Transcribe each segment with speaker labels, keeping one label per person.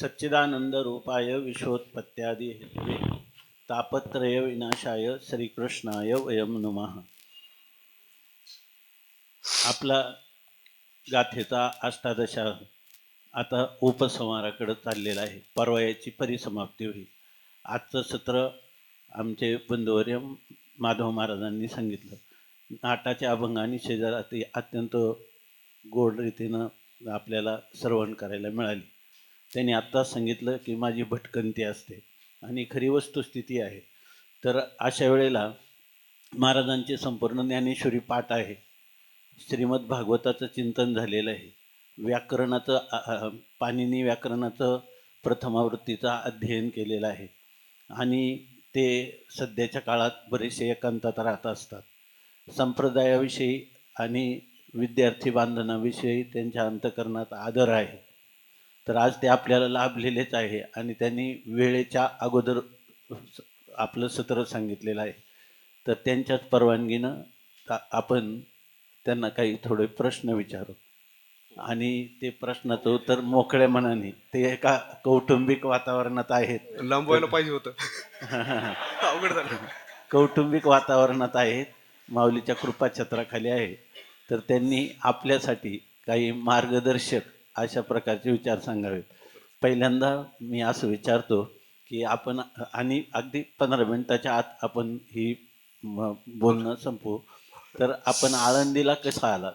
Speaker 1: सच्चिदानंद रूपाय विश्वोत्पत्त्यादी Hathaway तापत्रय विनाशाय श्रीकृष्णाय वयम नुमः. आपला गाथेचा अष्टादशा आता उपसंहाराकडे चाललेला आहे. परवा याची परिसमाप्ती होईल. आजचं सत्र आमचे बंधुवर्य माधव महाराजांनी सांगितलं. नाटाच्या अभंगाने शेजारात अत्यंत गोड रीतीनं आपल्याला श्रवण करायला मिळाली. त्यांनी आत्ताच सांगितलं की माझी भटकंती असते आणि खरी वस्तुस्थिती आहे. तर अशा वेळेला महाराजांचे संपूर्ण ज्ञानेश्वरी पाठ आहे. श्रीमद भागवताचं चिंतन झालेलं आहे. व्याकरणाचं पाणीनी पाणिनी व्याकरणाचं प्रथमावृत्तीचा अध्ययन केलेलं आहे. आणि ते सध्याच्या काळात बरेचसे एकांतात राहत असतात. संप्रदायाविषयी आणि विद्यार्थी बांधनाविषयी त्यांच्या अंतकरणात आदर आहे. तर आज ते आपल्याला लाभलेलेच आहे आणि त्यांनी वेळेच्या अगोदर आपलं सत्र सांगितलेलं आहे. तर त्यांच्याच परवानगीनं आपण त्यांना काही थोडे प्रश्न विचारू. आणि ते प्रश्नाचं उत्तर मोकळ्या मनाने ते एका कौटुंबिक वातावरणात आहेत.
Speaker 2: लांबवायला पाहिजे होतं.
Speaker 1: कौटुंबिक वातावरणात आहेत माऊलीच्या कृपाछत्राखाली आहे. तर त्यांनी आपल्यासाठी काही मार्गदर्शक अशा प्रकारचे विचार सांगावेत पहिल्यांदा मी असं विचारतो की आपण आणि अगदी पंधरा मिनटाच्या आत आपण ही बोलणं संपू तर आपण आळंदीला कसा आलात?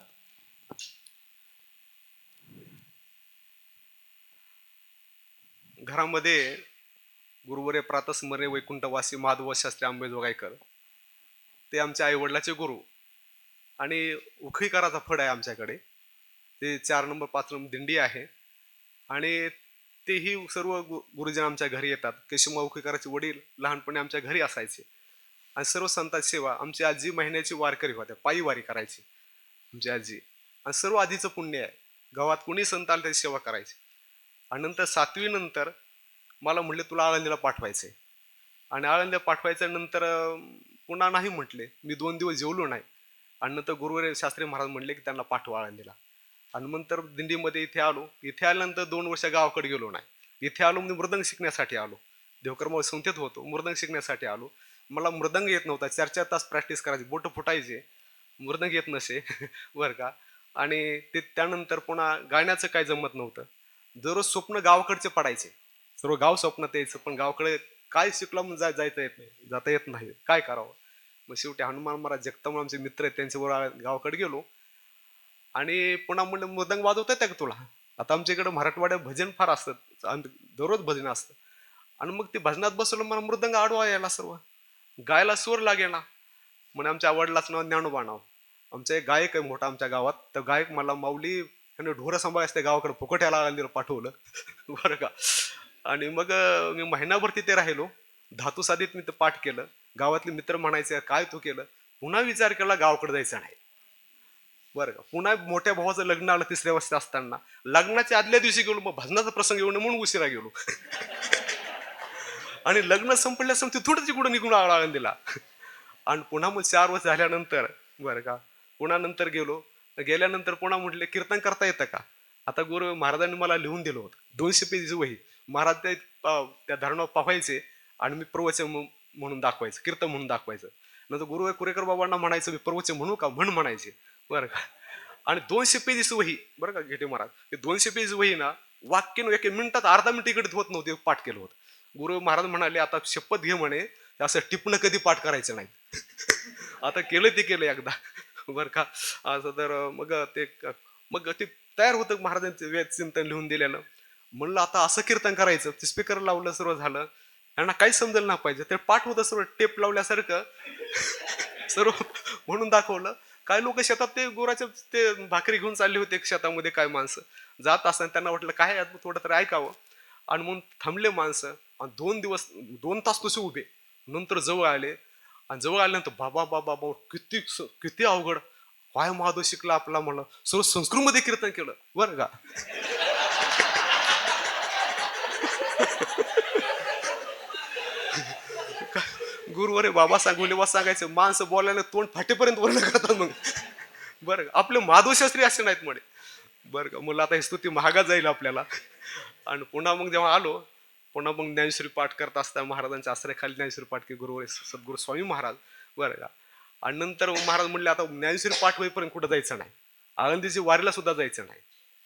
Speaker 2: घरामध्ये गुरुवरे प्रातस्मरे वैकुंठवासी माधव शास्त्री आंबेजोगाईकर. ते आमच्या आईवडिलाचे गुरु. आणि उखळीकाराचा फड आहे आमच्याकडे. ते चार नंबर पाच नंबर दिंडी आहे. आणि तेही सर्व गु गुरुजन आमच्या घरी येतात. केशवमा उखळीकराचे वडील लहानपणी आमच्या घरी असायचे. आणि सर्व संतांची सेवा आमची आजी महिन्याची वारकरी होत्या. पायी वारी करायची आमची आजी. आणि सर्व आधीचं पुण्य आहे. गावात कुणी संत आलं त्याची सेवा करायची? आणि नंतर सातवी नंतर मला म्हटले तुला आळंदीला पाठवायचंय. आणि आळंदीला पाठवायचं नंतर पुन्हा नाही म्हटले. मी दोन दिवस जेवलो नाही. आणि नंतर गुरुवारी शास्त्री महाराज म्हणले की त्यांना पाठवा आळंदीला. आणि नंतर दिंडीमध्ये इथे आलो. इथे आल्यानंतर दोन वर्ष गावाकडे गेलो नाही. इथे आलो म्हणजे मृदंग शिकण्यासाठी आलो. देवकर्म संस्थेत होतो मृदंग शिकण्यासाठी आलो. मला मृदंग येत नव्हता. चार चार तास प्रॅक्टिस करायची. बोटं फुटायचे. मृदंग येत नसे बरं का. आणि ते त्यानंतर पुन्हा गाण्याचं काय जमत नव्हतं. दररोज स्वप्न गावाकडचे पडायचे. सर्व गाव स्वप्नात यायचं पण गावाकडे काय शिकलं म्हणून जाय जायचं येत नाही. जाता येत नाही. काय करावं? मग शेवटी हनुमान महाराज जगतामुळे आमचे मित्र आहेत त्यांच्याबरोबर गावाकडे गेलो. आणि पुन्हा म्हणजे मृदंग वाजवता येतं का तुला? आता आमच्याकडे मराठवाड्यात भजन फार असतं. आणि दररोज भजन असतं. आणि मग ते भजनात बसवलं मला मृदंग आडवा यायला सर्व. गायला स्वर लागेना म्हणे आमच्या आवडलाच नाव ज्ञानोबा नाव. आमचा एक गायक आहे मोठा आमच्या गावात. तर गायक मला माऊली त्याने ढोरं सांभाळायचं त्या गावाकडे फुकट याला आळंदीला पाठवलं. बरं का. आणि मग मी महिनाभर तिथे राहिलो. धातू मी ते पाठ केलं. गावातले मित्र म्हणायचे काय तू केलं? पुन्हा विचार केला गावाकडे जायचं नाही. बरं का. पुन्हा मोठ्या भावाचं लग्न आलं तिसऱ्या वर्षी असताना. लग्नाच्या आदल्या दिवशी गेलो मग भजनाचा प्रसंग येऊन म्हणून उशिरा गेलो. आणि लग्न संपल्या संपते थोडंच इकडं निघून आला आळंदीला. आणि पुन्हा मग चार वर्ष झाल्यानंतर बरं का पुन्हा नंतर गेलो. गेल्यानंतर पुन्हा म्हटले कीर्तन करता येतं का? आता गुरु महाराजांनी मला लिहून दिलं होतं. दोनशे पेजीची वही. महाराज ते त्या धरणावर पाहायचे आणि मी प्रवचन म्हणून दाखवायचं कीर्तन म्हणून दाखवायचं. नंतर गुरु कुरेकर बाबांना म्हणायचं मी प्रवचन म्हणू का? म्हण म्हणायचे. बरं का? आणि दोनशे पेजीस वही बरं का घेटे महाराज. ते दोनशे पेज वही ना वाक्य एक मिनिटात अर्धा मिनिट इकडे होत नव्हते पाठ केलं होतं. गुरु महाराज म्हणाले आता शपथ घे म्हणे असं टिपणं कधी पाठ करायचं नाही आता केलं ते केलं एकदा. बरं का? असं तर मग ते मग ते तयार होतं महाराजांचं वेद चिंतन लिहून दिलेलं म्हणलं आता असं कीर्तन करायचं. ते स्पीकर लावलं सर्व झालं. यांना काही समजलं ना पाहिजे. ते पाठ होतं सर्व टेप लावल्यासारखं. सर्व म्हणून दाखवलं. काय लोक शेतात ते गोराचे ते भाकरी घेऊन चालले होते शेतामध्ये काय माणसं? जात असताना त्यांना वाटलं काय थोडं तरी ऐकावं. आणि म्हणून थांबले माणसं आणि दोन दिवस दोन तास तसे उभे. नंतर जवळ आले. आणि जवळ आल्यानंतर बाबा बाबा बाबा किती किती अवघड. काय महादेव शिकला आपला म्हणलं. सर्व संस्कृतमध्ये कीर्तन केलं. बरं का? गुरुवर बाबा सांगवले वा सांगायचं माणसं बोलायला तोंड फाटेपर्यंत वर्ण करतात मग. बरं का? आपले माधवशास्त्री असे नाहीत म्हणे. बरं का? मला आता ही स्तुती महागात जाईल आपल्याला. आणि पुन्हा मग जेव्हा आलो पुन्हा मग ज्ञानेश्वरी पाठ करत असताना महाराजांच्या आश्रयाखाली ज्ञानेश्वरी पाठ की गुरुवर सद्गुरु स्वामी महाराज. बरं का? आणि नंतर महाराज म्हणले आता ज्ञानेश्वरी पाठ होईपर्यंत कुठं जायचं नाही? आळंदीची वारीला सुद्धा जायचं नाही.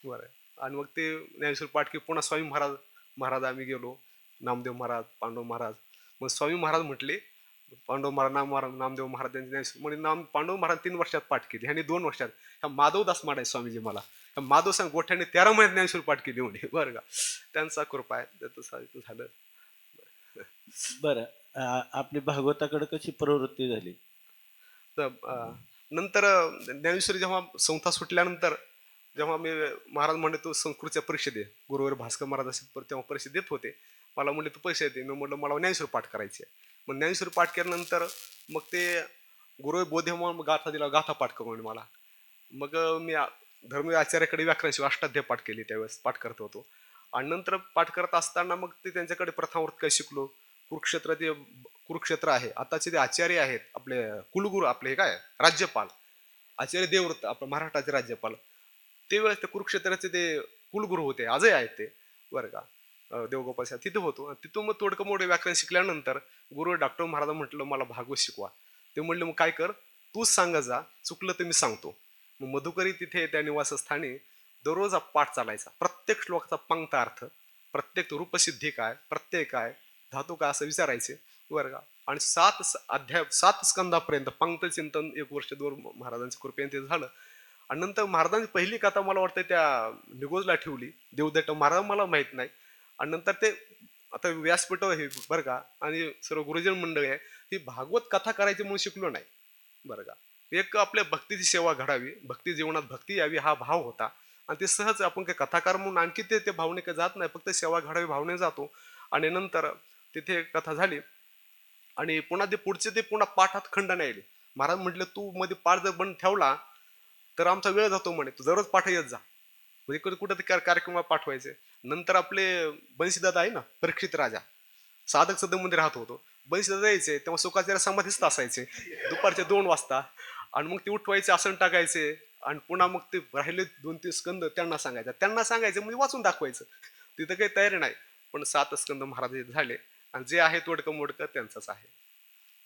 Speaker 2: बरं. आणि मग ते ज्ञानेश्वरी पाठ की पुन्हा स्वामी महाराज महाराज आम्ही गेलो. नामदेव महाराज पांडव महाराज. मग स्वामी महाराज म्हटले पांडव महाराज नाम नामदेव महाराज म्हणजे नाम पांडव महाराज तीन वर्षात पाठ केली. ह्यांनी दोन वर्षात ह्या माधवदास माड आहे स्वामीजी मला. ह्या माधव सांग गोठ्याने तेरा महिन्यात ज्ञानेश्वरी पाठ केली म्हणे. बरं का? त्यांचा कृपा आहे. झालं.
Speaker 1: बरं. आपली भागवताकडे कशी प्रवृत्ती झाली?
Speaker 2: तर नंतर ज्ञानेश्वरी जेव्हा संस्था सुटल्यानंतर जेव्हा मी महाराज म्हणले तू संस्कृतच्या परिषदे गुरुवर भास्कर महाराज असेल पर तेव्हा परिषद देत होते. मला म्हणले तू पैसे देते मी म्हटलं मला ज्ञानेश्वरी पाठ करायची आहे मग ज्ञानेश्वर पाठ केल्यानंतर मग ते गुरु बोधे म्हणून गाथा दिला गाथा पाठ करून मला. मग मी धर्म धर्मीय आचार्याकडे व्याकरणाची अष्टाध्याय पाठ केली त्यावेळेस पाठ करत होतो. आणि नंतर पाठ करत असताना मग ते त्यांच्याकडे प्रथावृत्त काय शिकलो? कुरुक्षेत्र ते कुरुक्षेत्र आहे. आताचे ते आचार्य आहेत आपले कुलगुरू आपले हे काय? राज्यपाल. आचार्य देवव्रत आपलं महाराष्ट्राचे राज्यपाल. ते वेळेस ते कुरुक्षेत्राचे ते कुलगुरू होते आजही आहेत ते. बरं का. देवगोपाल साहेब तिथे होतो. तिथून मग तोडकं मोठे व्याकरण शिकल्यानंतर गुरु डॉक्टर महाराज म्हटलं मला भागवत शिकवा. ते म्हणले मग काय कर? तूच सांगा जा चुकलं तर मी सांगतो. मग मधुकरी तिथे त्या निवासस्थानी दररोज हा पाठ चालायचा. प्रत्येक श्लोकाचा पंक्त अर्थ प्रत्येक रूपसिद्धी काय प्रत्यय काय धातू काय असं विचारायचे. बरं का? आणि सात अध्याय सात स्कंदापर्यंत पंक्त चिंतन एक वर्ष दोन महाराजांच्या कृपेने ते झालं. आणि नंतर महाराजांची पहिली कथा मला वाटतं त्या निगोजला ठेवली. देवदेट महाराज मला माहीत नाही. आणि नंतर ते आता व्यासपीठ हे बरं का आणि सर्व गुरुजन मंडळी आहे ही भागवत कथा करायची म्हणून शिकलो नाही बरं का. एक आपल्या भक्तीची सेवा घडावी भक्ती जीवनात भक्ती यावी हा भाव होता. आणि ते सहज आपण काही कथाकार म्हणून आणखी ते ते भावने जात नाही फक्त सेवा घडावी भावने जातो. आणि नंतर तिथे कथा झाली. आणि पुन्हा ते पुढचे ते पुन्हा पाठात खंड नाही आले महाराज म्हटले तू मध्ये पाठ जर बंद ठेवला तर आमचा वेळ जातो म्हणे. तू दररोज पाठ येत जा. म्हणजे कुठे कुठं ते कार्यक्रमात पाठवायचे. नंतर आपले बंशीदादा आहे ना परीक्षित राजा. साधक सदनमध्ये राहत होतो. बंशीदादा यायचे तेव्हा सुखाचार्य समाधीच असायचे. दुपारचे दोन वाजता. आणि मग ते उठवायचे आसन टाकायचे. आणि पुन्हा मग ते राहिले दोन तीन स्कंद त्यांना सांगायचं. त्यांना सांगायचं म्हणजे वाचून दाखवायचं. तिथं काही तयारी नाही. पण सात स्कंद महाराज झाले. आणि जे आहे तोडकं मोडकं त्यांचंच आहे.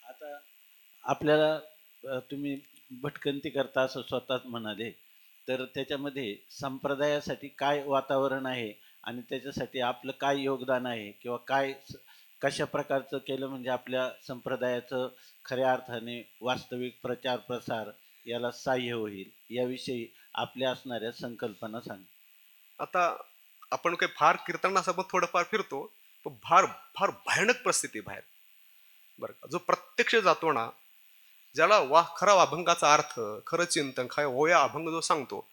Speaker 1: आता आपल्याला तुम्ही भटकंती करता असं स्वतःच म्हणाले. तर त्याच्यामध्ये संप्रदायासाठी काय वातावरण आहे आणि त्याच्यासाठी आपलं काय योगदान आहे किंवा काय कशा प्रकारचं केलं म्हणजे आपल्या संप्रदायाचं खऱ्या अर्थाने वास्तविक प्रचार प्रसार याला सहाय्य होईल याविषयी आपल्या असणाऱ्या संकल्पना सांग.
Speaker 2: आता आपण काही फार कीर्तनासोबत थोडंफार फिरतो तो फार फार भयानक परिस्थिती बाहेर. बरं जो प्रत्यक्ष जातो ना ज्याला वा खरा अभंगाचा अर्थ खरं चिंतन काय होया अभंग जो सांगतो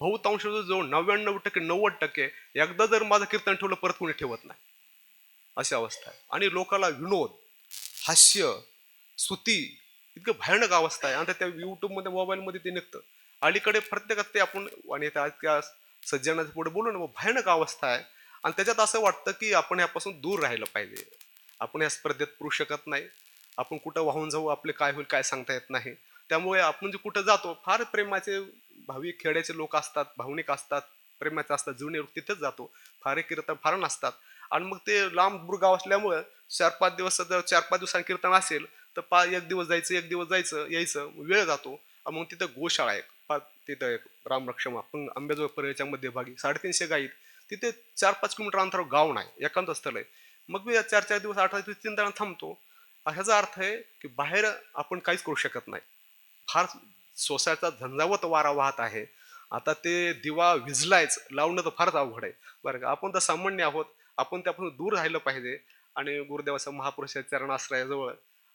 Speaker 2: बहुतांश जो जो नव्याण्णव टक्के नव्वद टक्के एकदा जर माझं कीर्तन ठेवलं परत कोणी ठेवत नाही. अशी अवस्था आहे. आणि लोकाला विनोद हास्य स्तुती इतकं भयानक अवस्था आहे. आणि त्या युट्यूबमध्ये मोबाईलमध्ये ते निघतं. अलीकडे प्रत्येकात ते आपण आणि त्या त्या सज्जनाच्या पुढे बोलू ना मग भयानक अवस्था आहे. आणि त्याच्यात असं वाटतं की आपण यापासून दूर राहिलं पाहिजे. आपण या स्पर्धेत पुरू शकत नाही. आपण कुठं वाहून जाऊ आपले काय होईल काय सांगता येत नाही. त्यामुळे आपण जे कुठं जातो फार प्रेमाचे भाविक खेड्याचे लोक असतात भावनिक असतात प्रेमाचे असतात जुने लोक तिथेच जातो. फारे कीर्तन फार नसतात. आणि मग ते लांब दूर असल्यामुळं चार पाच दिवस जर चार पाच दिवसांनी कीर्तन असेल तर पा एक दिवस जायचं एक दिवस जायचं यायचं वेळ जातो. मग तिथं गोशाळा एक पा तिथं एक रामरक्षमा आपण आंबेजोगाई पर्याच्या मध्यभागी साडेतीनशे गाईत तिथे चार पाच किलोमीटर अंतरावर गाव नाही एकांत स्थळ आहे. मग मी चार चार दिवस आठ दिवस तीन तास थांबतो. ह्याचा अर्थ आहे की बाहेर आपण काहीच करू शकत नाही. फार सोसायचा झंझावत वारा वाहत आहे. आता ते दिवा विझलायच लावणं तर फारच अवघड आहे. बरं का आपण तर सामान्य आहोत. आपण त्यापासून दूर राहिलं पाहिजे आणि गुरुदेवाचा महापुरुषाच्या चरणाश्रयाजवळ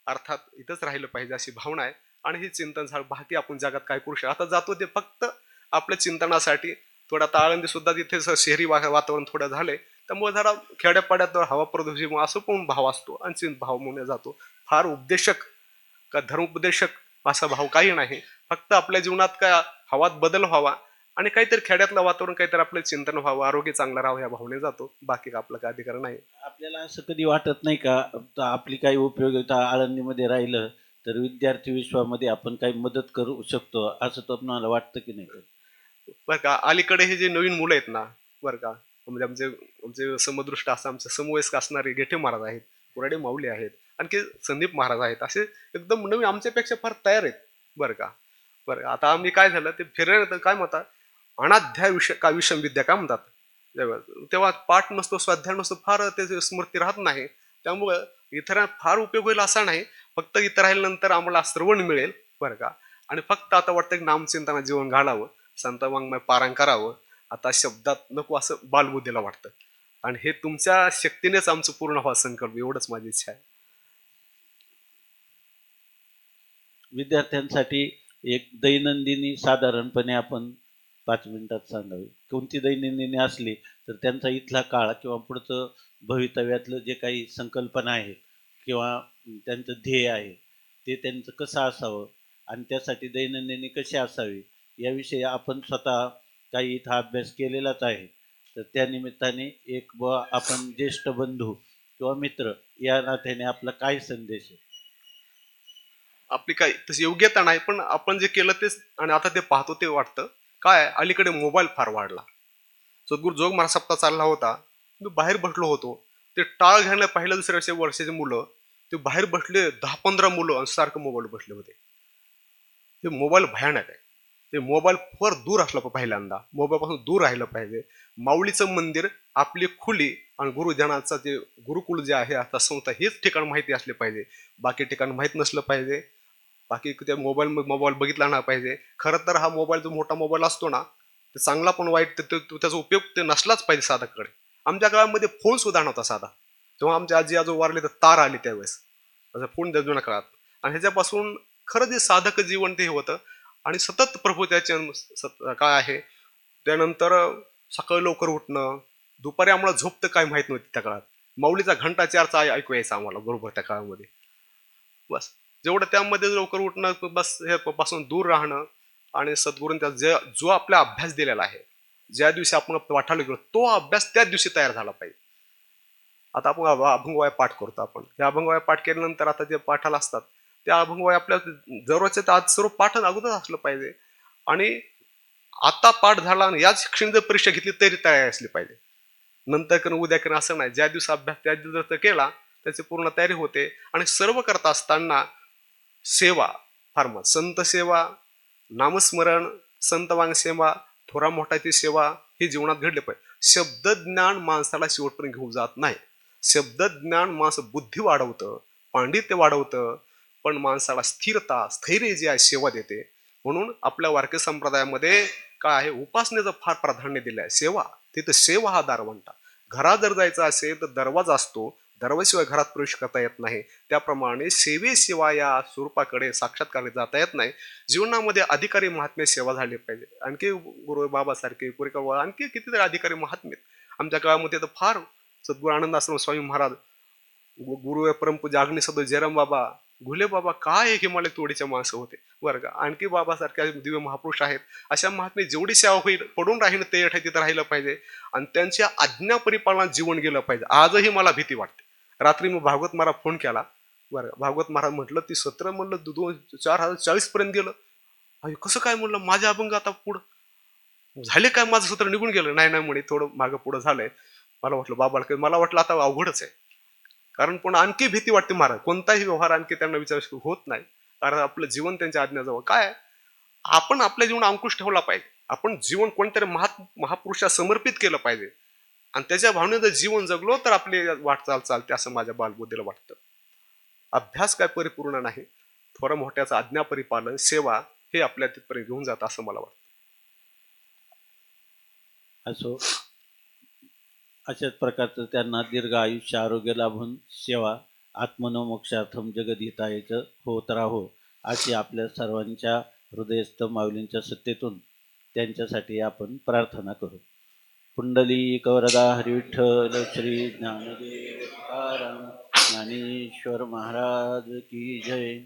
Speaker 2: अर्थात इथंच राहिलं पाहिजे अशी भावना आहे. आणि ही चिंतन झालं बाकी आपण जगात काय करू शकतो? आता जातो ते फक्त आपल्या चिंतनासाठी. थोडा ताळंदी सुद्धा तिथे शहरी वा- वातावरण थोडं झालंय. त्यामुळे जरा खेड्यापाड्यात हवा प्रदूषण असं पण भाव असतो आणि चिंत भाव म्हणून जातो. फार उपदेशक का धर्मोपदेशक असा भाव काही नाही. फक्त आपल्या जीवनात काय हवात बदल व्हावा आणि काहीतरी खेड्यातलं वातावरण काहीतरी आपलं चिंतन व्हावं आरोग्य चांगलं राहावं या भावने जातो. बाकी का आपलं काय अधिकार नाही.
Speaker 1: आपल्याला असं कधी वाटत नाही का? आपली काही उपयोगिता आळंदीमध्ये राहिलं तर विद्यार्थी विश्वामध्ये आपण काही मदत करू शकतो असं तुम्हाला वाटतं की नाही?
Speaker 2: बरं का अलीकडे हे जे नवीन मुलं आहेत ना बरं का म्हणजे आमचे आमचे समदृष्ट असं आमचे समवयस्क असणारे गेठे महाराज आहेत कुराडे माऊली आहेत आणखी संदीप महाराज आहेत असे एकदम नवीन आमच्यापेक्षा फार तयार आहेत बरं का? बरं का? आता आम्ही काय झालं ते फिरायला काय म्हणतात अनाध्याय विषय का विषम विद्या काय म्हणतात? तेव्हा पाठ नसतो स्वाध्याय नसतो फार त्याची स्मृती राहत नाही. त्यामुळं इतरांना फार उपयोग होईल असा नाही फक्त इथं राहिल्यानंतर आम्हाला श्रवण मिळेल बरं का? आणि फक्त आता वाटतं की नामचिंतना जीवन घालावं संत वाङ्मय पारायण करावं आता शब्दात नको असं बालबुद्धीला वाटतं. आणि हे तुमच्या शक्तीनेच आमचं पूर्ण व्हा संकल्प एवढंच माझी इच्छा आहे.
Speaker 1: विद्यार्थ्यांसाठी एक दैनंदिनी साधारणपणे आपण पाच मिनिटात सांगावी. कोणती दैनंदिनी असली तर त्यांचा इथला काळ किंवा पुढचं भवितव्यातलं जे काही संकल्पना आहेत किंवा त्यांचं ध्येय आहे ते त्यांचं कसं असावं आणि त्यासाठी दैनंदिनी कशी असावी याविषयी आपण स्वतः काही इथं अभ्यास केलेलाच आहे. तर त्या निमित्ताने एक ब आपण ज्येष्ठ बंधू किंवा मित्र या नात्याने आपला काय संदेश आहे?
Speaker 2: आपली काय तशी योग्यता नाही पण आपण जे केलं तेच आणि आता ते पाहतो ते वाटतं. काय अलीकडे मोबाईल फार वाढला. सद्गुरू जोग महाराज सप्ताह चालला होता. मी बाहेर बसलो होतो. ते टाळ घ्यायला पाहिलं दुसऱ्या वर्षाचे मुलं. ते बाहेर बसले दहा पंधरा मुलं सारखं मोबाईल बसले होते. ते मोबाईल भयानक आहे. ते मोबाईल फार दूर असला पहिल्यांदा. मोबाईलपासून दूर राहिलं पाहिजे. माऊलीचं मंदिर आपली खुली आणि गुरुजनाचं जे गुरुकुल जे आहे आता संस्था हेच ठिकाण माहिती असले पाहिजे. बाकी ठिकाण माहीत नसलं पाहिजे. बाकी त्या मोबाईल मोबाईल बघितला नाही पाहिजे. खरं तर हा मोबाईल जो मोठा मोबाईल असतो ना ते चांगला पण वाईट त्याचा उपयोग ते नसलाच पाहिजे साधाकडे आमच्या काळामध्ये फोन सुद्धा नव्हता साधा. तेव्हा आमच्या आजी आजो वारले तर तार आली त्यावेळेस. फोन जुन्या काळात आणि ह्याच्यापासून खरं जे साधक जीवन ते होतं आणि सतत प्रभू त्याचे काय आहे? त्यानंतर सकाळी लवकर उठणं दुपारी आम्हाला झोप तर काय माहीत नव्हती त्या काळात. माऊलीचा घंटा चारचा ऐकू यायचा आम्हाला बरोबर त्या काळामध्ये. बस. जेवढं त्यामध्ये लवकर उठणं बस हे पासून दूर राहणं आणि सद्गुरूंचा जे जो आपला अभ्यास दिलेला आहे ज्या दिवशी आपण वाटायला गेलो तो अभ्यास त्याच दिवशी तयार झाला पाहिजे. आता आपण अभंगवाय पाठ करतो आपण. या अभंगवाय पाठ केल्यानंतर आता जे पाठाला असतात त्या अभंगवाई आपल्या जवळच्या तर आज सर्व पाठन अगोदर असलं पाहिजे. आणि आता पाठ झाला आणि याच क्षणी जर परीक्षा घेतली तरी तयारी असली पाहिजे. नंतर करणं उद्या करणं असं नाही. ज्या दिवस अभ्यास त्या दिवस जर केला त्याची पूर्ण तयारी होते. आणि सर्व करत असताना सेवा फार मग संत सेवा नामस्मरण संत वांग सेवा थोरा मोठाची सेवा हे जीवनात घडले पाहिजे. शब्द ज्ञान माणसाला शेवटपर्यंत घेऊन जात नाही. शब्द ज्ञान माणसं बुद्धी वाढवतं पांडित्य वाढवतं पण माणसाला स्थिरता स्थैर्य जी आहे सेवा देते. म्हणून आपल्या वारकरी संप्रदायामध्ये काय आहे उपासनेचं फार प्राधान्य दिलं आहे सेवा तिथं सेवा हा दार घरात जर जायचं असेल तर दरवाजा असतो. दरवाशिवाय घरात प्रवेश करता येत नाही. त्याप्रमाणे सेवेशिवाय या स्वरूपाकडे साक्षात्कार जाता येत नाही. जीवनामध्ये अधिकारी महात्मे सेवा झाली पाहिजे. आणखी गुरु बाबासारखे पुरेकर आणखी कितीतरी अधिकारी महात्मे आहेत. आमच्या काळामध्ये तर फार सद्गुरु आनंद आश्रम स्वामी महाराज गुरु परमपूजा अग्निसद जयराम बाबा घुले बाबा काय हे मला तोडीच्या माणसं होते बरं आणखी बाबासारखे दिव्य महापुरुष आहेत. अशा महात्मे जेवढी सेवा होईल पडून राहील ते येठे तिथं राहिलं पाहिजे. आणि त्यांच्या आज्ञा परिपालनात जीवन गेलं पाहिजे. आजही मला भीती वाटते. रात्री मी भागवत महाराज फोन केला. बरं भागवत महाराज म्हटलं ती सत्र म्हणलं दु दोन चार हजार चाळीस पर्यंत गेलं. अरे कसं काय म्हणलं? माझ्या अभंग आता पुढं झाले काय? माझं सत्र निघून गेलं. नाही नाही म्हणे थोडं मागं पुढं झालंय. मला वाटलं बाबाला मला वाटलं आता अवघडच आहे. कारण पण आणखी भीती वाटते महाराज. कोणताही व्यवहार आणखी त्यांना विचार होत नाही. कारण आपलं जीवन त्यांच्या आज्ञाजवळ. काय आपण आपल्या जीवन अंकुश ठेवला पाहिजे. आपण जीवन कोणतरी महा महापुरुषा समर्पित केलं पाहिजे. आणि त्याच्या भावने जर जीवन जगलो तर आपली वाटचाल चालते असं माझ्या बालबुद्धीला वाटतं. अभ्यास काय परिपूर्ण नाही. थोडं मोठ्याचं आज्ञा परिपालन सेवा हे आपल्या तिथपर्यंत घेऊन जातं असं मला वाटतं.
Speaker 1: असो. अशाच प्रकारचं त्यांना दीर्घ आयुष्य आरोग्य लाभून सेवा आत्मनोमोक्षार्थम जगदहितायचं होत राहो अशी आपल्या सर्वांच्या हृदयस्थ माऊलींच्या सत्तेतून त्यांच्यासाठी आपण प्रार्थना करू. पुंडली कवरदा हरिविठ्ठल श्री ज्ञानदेव ज्ञानेश्वर महाराज की जय.